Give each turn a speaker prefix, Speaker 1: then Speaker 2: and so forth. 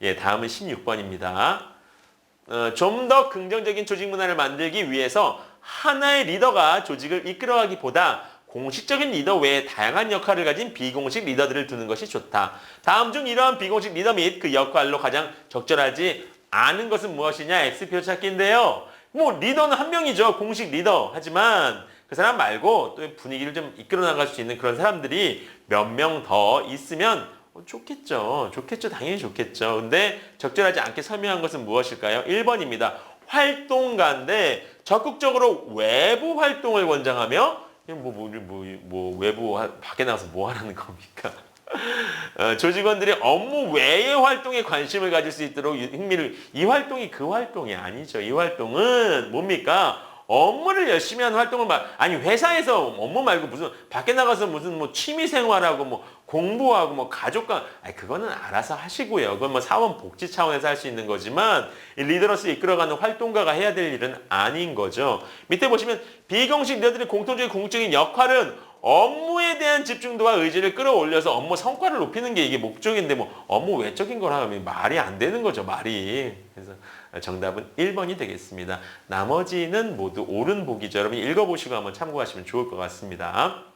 Speaker 1: 예, 다음은 16번입니다. 어, 좀 더 긍정적인 조직 문화를 만들기 위해서 하나의 리더가 조직을 이끌어가기보다 공식적인 리더 외에 다양한 역할을 가진 비공식 리더들을 두는 것이 좋다. 다음 중 이러한 비공식 리더 및 그 역할로 가장 적절하지 않은 것은 무엇이냐? X표 찾기인데요. 뭐 리더는 한 명이죠. 공식 리더. 하지만 그 사람 말고 또 분위기를 좀 이끌어 나갈 수 있는 그런 사람들이 몇 명 더 있으면 어, 좋겠죠. 좋겠죠. 당연히 좋겠죠. 근데 적절하지 않게 설명한 것은 무엇일까요? 1번입니다. 활동가인데 적극적으로 외부 활동을 권장하며 뭐, 뭐, 뭐, 뭐 외부 하- 밖에 나가서 뭐 하라는 겁니까? 어, 조직원들이 업무 외의 활동에 관심을 가질 수 있도록 이- 흥미를 이 활동이 그 활동이 아니죠. 이 활동은 뭡니까? 업무를 열심히 하는 활동을 말 아니 회사에서 업무 말고 무슨 밖에 나가서 무슨 뭐 취미 생활하고 뭐 공부하고 뭐 가족과 아니 그거는 알아서 하시고요. 그건 뭐 사원 복지 차원에서 할 수 있는 거지만 이 리더로서 이끌어가는 활동가가 해야 될 일은 아닌 거죠. 밑에 보시면 비공식 리더들의 공통적인 공적인 역할은 업무에 대한 집중도와 의지를 끌어올려서 업무 성과를 높이는 게 이게 목적인데 뭐 업무 외적인 걸 하면 말이 안 되는 거죠 말이. 그래서 정답은 1번이 되겠습니다. 나머지는 모두 옳은 보기죠. 여러분 읽어보시고 한번 참고하시면 좋을 것 같습니다